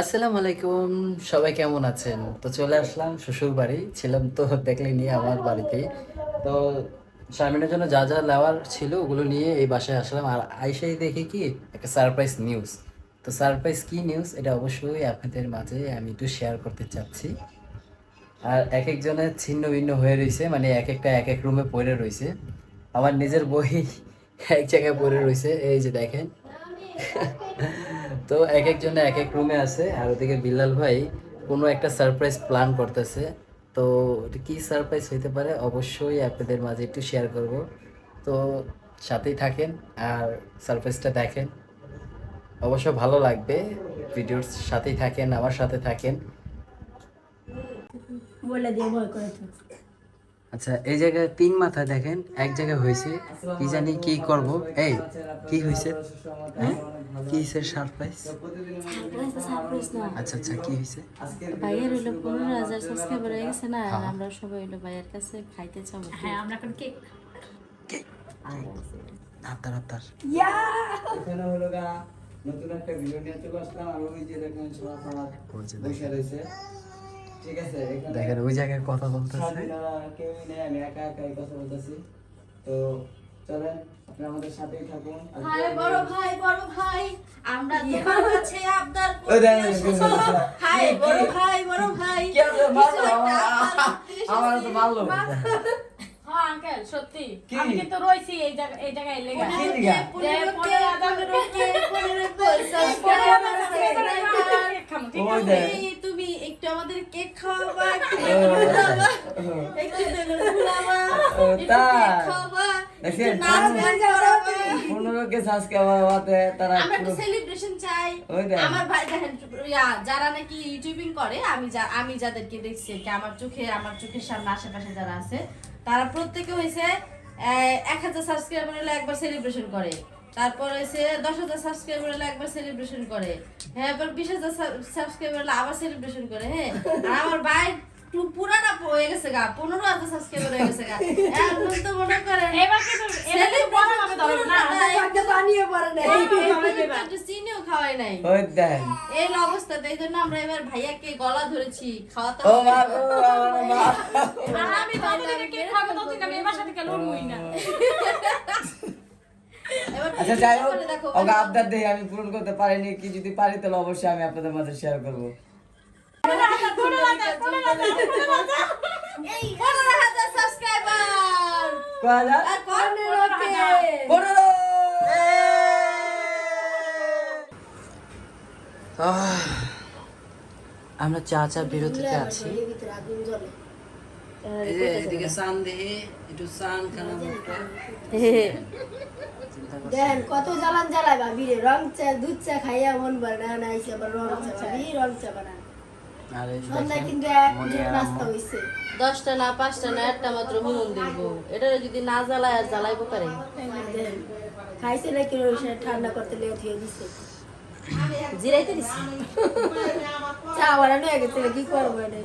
আসসালামু আলাইকুম, সবাই কেমন আছেন? তো চলে আসলাম শ্বশুর বাড়ি, ছিলাম তো দেখলে নিয়ে আমার বাড়িতে। তো শারমিনের জন্য যা যা নেওয়ার ছিল ওগুলো নিয়ে এই বাসায় আসলাম। আর আইসাই দেখি কি একটা সারপ্রাইজ নিউজ তো সারপ্রাইজ কি নিউজ এটা অবশ্যই আপনাদের মাঝে আমি একটু শেয়ার করতে চাচ্ছি। আর এক একজনের ছিন্ন ভিন্ন হয়ে রয়েছে মানে এক একটা এক এক রুমে পড়ে রয়েছে। আমার নিজের বই এক জায়গায় পড়ে রয়েছে, এই যে দেখেন। তো এক একজনে এক এক রুমে আছে, আর ওদিকে বিল্লাল ভাই কোনো একটা সারপ্রাইজ প্ল্যান করতেছে। তো কি সারপ্রাইজ হইতে পারে অবশ্যই আপনাদের মাঝে একটু শেয়ার করব। তো সাথেই থাকেন আর সারপ্রাইজটা দেখেন। অবশ্য ভালো লাগবে ভিডিওর সাথেই থাকেন, আমার সাথে থাকেন। বলে দিয়ে ভয় করে আচ্ছা এই জায়গায় তিন মাথা দেখেন এক জায়গায় হয়েছে কি জানি কি করব। এই কি হয়েছে? হ্যাঁ? কি হয়েছে? সারপ্রাইজ সারপ্রাইজ তো সারপ্রাইজ না। আচ্ছা আচ্ছা কি হয়েছে? ভাইয়ের হইল পনেরো হাজার সাবস্ক্রাইবার হয়ে গেছে না আর আমরা সবাই হইল ভাইয়ের কাছে খাইতে যাব হ্যাঁ আমরা এখন কেক কেক? আত্মার আত্মার। এখানে হলো গা নতুন একটা ভিডিও নিয়ে চলে আসলাম আর ওই যে দেখেন সবাই আমার বসে রয়েছে দেখেন ওই জায়গায় কথা বলতেছে। কেউই নেই আমি একা একাই কথা বলতেছি। তো চলেন আপনি আমাদের সাথেই থাকুন। আর বড় ভাই বড় ভাই আমরা তোমার কাছে আবদার বড় ভাই বড় ভাই তো মারলো হ্যাঁ আঙ্কেল সত্যি। আমি কিন্তু রইছি এই জায়গা এই জায়গায় লেগে। তুমি একটু আমাদের কেক খাওয়াবা একটু ঘুরাবা একটু খাওয়াবা তারা সেলিব্রেশন চাই। আমার ভাই দেখেন যারা নাকি ইউটিউবিং করে আমি আমি যাদেরকে দেখছি কি আমার চোখে আমার চোখের সামনে আশেপাশে যারা আছে তারা প্রত্যেকে হয়েছে এক হাজার সাবস্ক্রাইবার হলে একবার সেলিব্রেশন করে। তারপর হয়েছে দশ হাজার সাবস্ক্রাইবার হলে একবার সেলিব্রেশন করে। হ্যাঁ এবার বিশ হাজার সাবস্ক্রাইবার হলে আবার সেলিব্রেশন করে হ্যাঁ? আর আমার ভাই পুরাটা হয়ে গেছে গা পনেরো হাজার সাবস্ক্রাইবার হয়ে গেছে গা। এখন তো মনে করেন এবার এবার আচ্ছা যাই হোক আমি পূরণ করতে পারিনি কি যদি পারি তাহলে অবশ্যই আমি আপনাদের মাঝে শেয়ার করব এই পনেরো হাজার সাবস্ক্রাইবার কয় হাজার? আর পনেরো কে পনেরো! আহ, আমরা চা চা বিরতিতে আছি। এদিকে সান দেহে একটু সান খানা দেন কত জ্বালান জ্বালাই ভাবি রে রং চা দুধ চা খাইয়া মন ভরে না আবার রং চা খাবি রং চা দশটা না পাঁচটা না একটা মাত্র হুমন দেখব এটা যদি না জ্বালায় আর জ্বালাইবো পারে খাইছে নাকি ঠান্ডা করতে লেগে থুয়ে দিছে। জিরাইতে দিছি। চা বানানো আগে থেকে কি করব এটা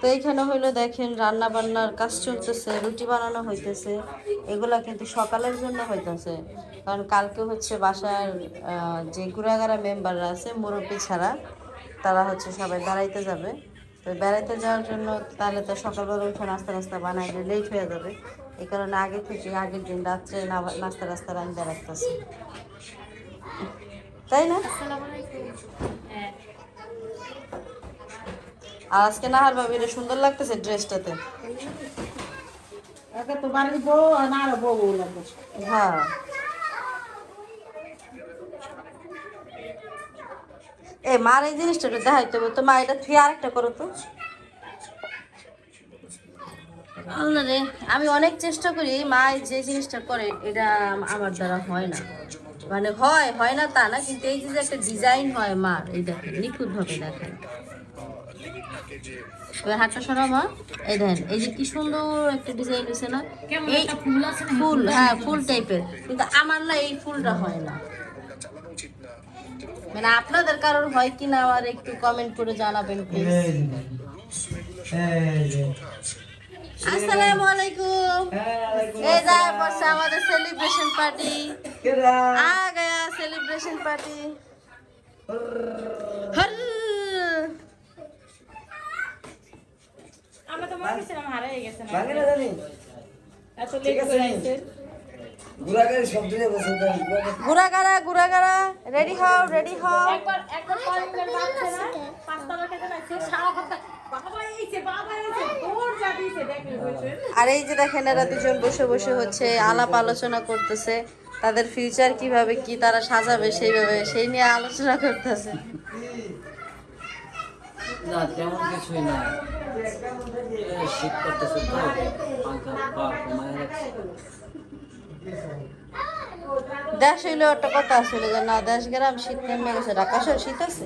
তো এখানে হইল দেখেন রান্না বান্নার কাজ চলতেছে রুটি বানানো হইতেছে। এগুলা কিন্তু সকালের জন্য হইতেছে। কারণ কালকে হচ্ছে বাসার আহ, যে গুড়াগাড়া মেম্বাররা আছে মুরব্বী ছাড়া। তারা হচ্ছে সবাই বেড়াইতে যাবে। তো বেড়াইতে যাওয়ার জন্য তাহলে তো সকালবেলা উঠে নাস্তা নাস্তা বানাইলে লেট হয়ে যাবে। এই কারণে আগে থেকে আগের দিন রাত্রে নাস্তা রাস্তা রান্না রাখতেছে তাই না? আর আজকে নাহার ভাবি এটা সুন্দর লাগতেছে ড্রেসটাতে। হ্যাঁ। এ মার এই জিনিসটা একটু দেখাইতে হবে। তো মা এটা থুয়ে আরেকটা করো তো। রে আমি অনেক চেষ্টা করি মা এই যে জিনিসটা করে এটা আমার দ্বারা হয় না। মানে হয় হয় না তা না কিন্তু এই যে একটা ডিজাইন হয় মার এই দেখেন নিখুঁত ভাবে দেখেন। এবার হাতটা সরা মা। এই দেখেন এই যে কি সুন্দর একটা ডিজাইন হয়েছে না? এই ফুল হ্যাঁ ফুল টাইপের কিন্তু আমার না এই ফুলটা হয় না। মানে আপনাদের কারণ হয় কিনা আমার একটু কমেন্ট করে জানাবেন প্লিজ আসসালামু আলাইকুম। এই বসে আমাদের সেলিব্রেশন পার্টি আ গয়া সেলিব্রেশন পার্টি হর। আমরা তো মনে করছিলাম গেছে না। জানি। এত লেট করে গুড়াগাড়া গুড়াগাড়া রেডি হও রেডি হও। একবার একবার না। পাঁচটা সারা আর এই যে দেখেন এরা দুজন বসে বসে হচ্ছে আলাপ আলোচনা করতেছে। তাদের ফিউচার কীভাবে কি তারা সাজাবে সেইভাবে সেই নিয়ে আলোচনা করতেছে। না তেমন কিছুই না। শীত করতেছে তো পাঙ্খা বা কমায় রাখছে। দেশ হইল একটা কথা যে না দেশ গ্রাম শীত নেমে গেছে। ঢাকা শীত আছে?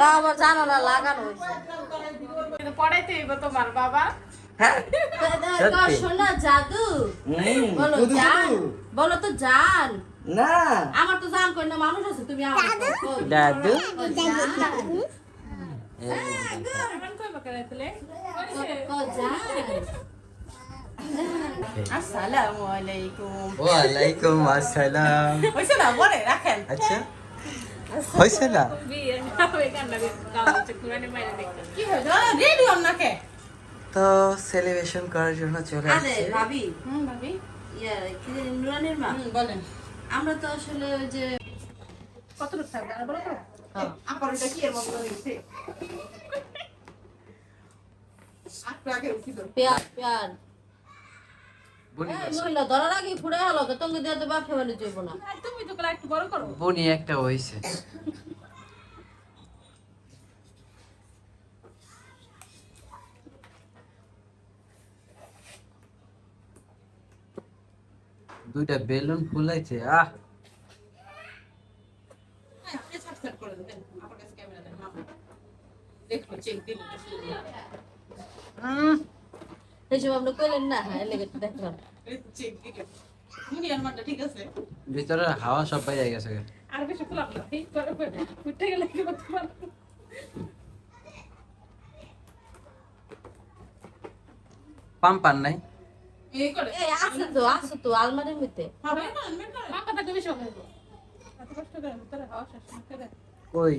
তা আবার জানো না লাগানো হয়েছে। পড়াইতে হইব তোমার বাবা? জাদু। বলো জান। বলো তো জান। না। আমার তো জান কই না মানুষ আছে তুমি আমার দাদু আসসালামু আলাইকুম ওয়ালাইকুম আসসালাম হয়েছে না বলে রাখেন আচ্ছা হয়েছে না তো সেলিব্রেশন করার জন্য চলে আসছে। ভাবি। হুম ভাবি। ইয়া কি জানি মা? বলেন। আমরা তো আসলে ওই যে কতটুকু থাকবে? আর বলো তো। আমার এটা কি এর মতো তো পেয়ার পেয়ার। বুনি একটু হয়েছে দুইটা বেলুন ফুলাইছে আহ! আপনি সাবস্ক্রাইব করে দেন আমার কাছে ক্যামেরা দেন দেখো চেক আপনি কইলেন না হ্যাঁ লেগে দেখলাম ভিতরে হাওয়া সব বাইরে গেছে আর বেশি ফুলাম না এই করে উঠে গেলে কি করতে পারব? পাম নাই? এই করে। এই আছে তো আছে তো আলমারির মধ্যে। না কই?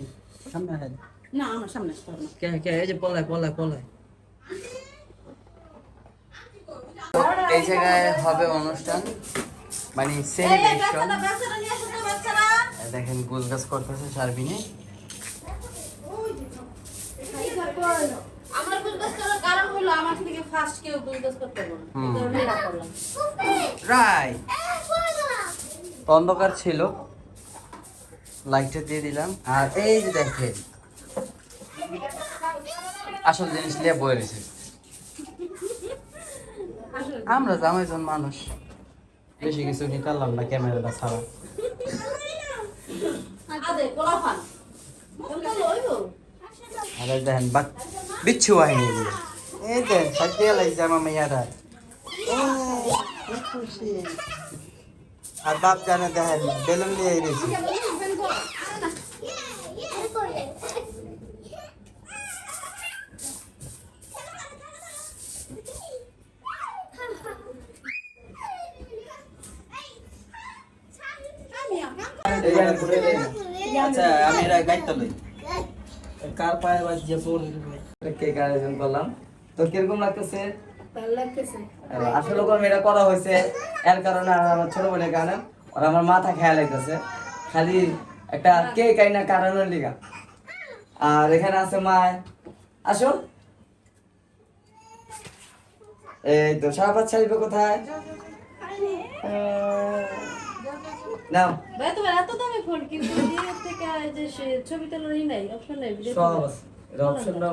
সামনে আমার সামনে কে কে এই যে পলায় পলায় পলায়। এই জায়গায় হবে অনুষ্ঠান মানে সেলিব্রেশন দেখেন গোল গাছ করতেছে সার্বিনে আমার বুঝবাস করার কারণ হলো আমার থেকে ফার্স্ট কেউ বুঝবাস করতে পারব না। এই কারণে এটা করলাম। রাইট অন্ধকার ছিল। লাইটটা দিয়ে দিলাম। আর এই যে দেখেন আসল জিনিস নিয়ে বয়ে রয়েছে। আমরা জামাইজন মানুষ। বেশি কিছু নিতে পারলাম না ক্যামেরাটা ছাড়া? আর এই দেখেন বাক বিচ্ছু বাহিনী এগুলো। এই দেন সাজিয়ে লাগছে আমার মেয়েরা। খুশি। আর বাপ জানে দেখেন বেলুন নিয়ে রয়েছে লই কার পায়ে বাজ যে পড়ে কেক আয়োজন করলাম তো কীরকম লাগতেছে? ভালো লাগতেছে। আহ, আসলে এটা করা হয়েছে এর কারণে আমার ছোট বোনের কারণে আর আমার মাথা খেয়াল লাগতেছে। খালি একটা কেক আইনা কারণের লিগা। আর এখানে আছে মায়। আসো এই তো শাহবাজ সাহেব কোথায়? নাও। ভাই তোমার এত দামি ফোন কিন্তু ইয়ে থেকে যে সে ছবি তোলার ই নাই অপশন নাই ভিডিও সব আছে। এটা অপশনটা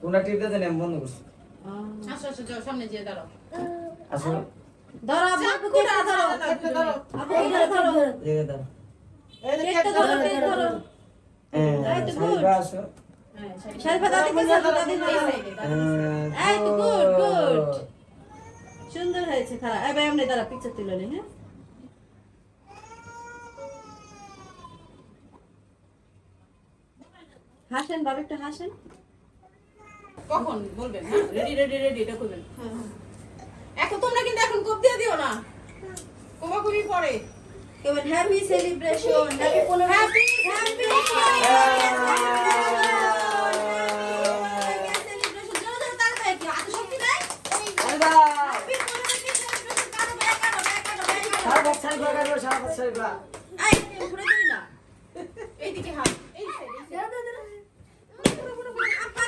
কোনটা টিপতে দেন আমি বন্ধ করছি। আসো আসো যাও সামনে যেয়ে দাঁড়াও। আসো। ধরো আপু কেটে ধরো। ধরো। আপু কেটে ধরো। দাও কেটে ধরো কেটে ধরো। হ্যাঁ, সাহেবা আসো। শারিফা দাদি কে সাথে দাদি এই তো গুড গুড। সুন্দর হয়েছে খারাপ। এই ভাই এমনি দাঁড়া পিকচার তুলে নি হ্যাঁ? হাসেন বাবু একটু হাসেন। কখন? বলবেন রেডি রেডি রেডি এটা করবেন এখন তোমরা কিন্তু এখন কোপ দিয়ে দিও না। কোবা কোবাকুবি পরে কেবল হ্যাপি সেলিব্রেশন নাকি কোন হ্যাপি হ্যাপি এই বছর সারা বছর এইদিকে হাত এই সাইডে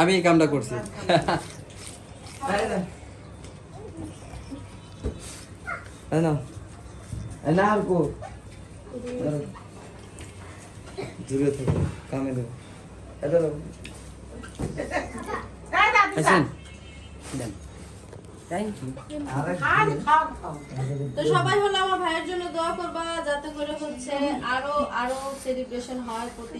আমি এই কামটা করছি। তো সবাই হলো আমার ভাইয়ের জন্য দোয়া করবা, যাতে করে হচ্ছে আরও আরও সেলিব্রেশন হয় প্রতি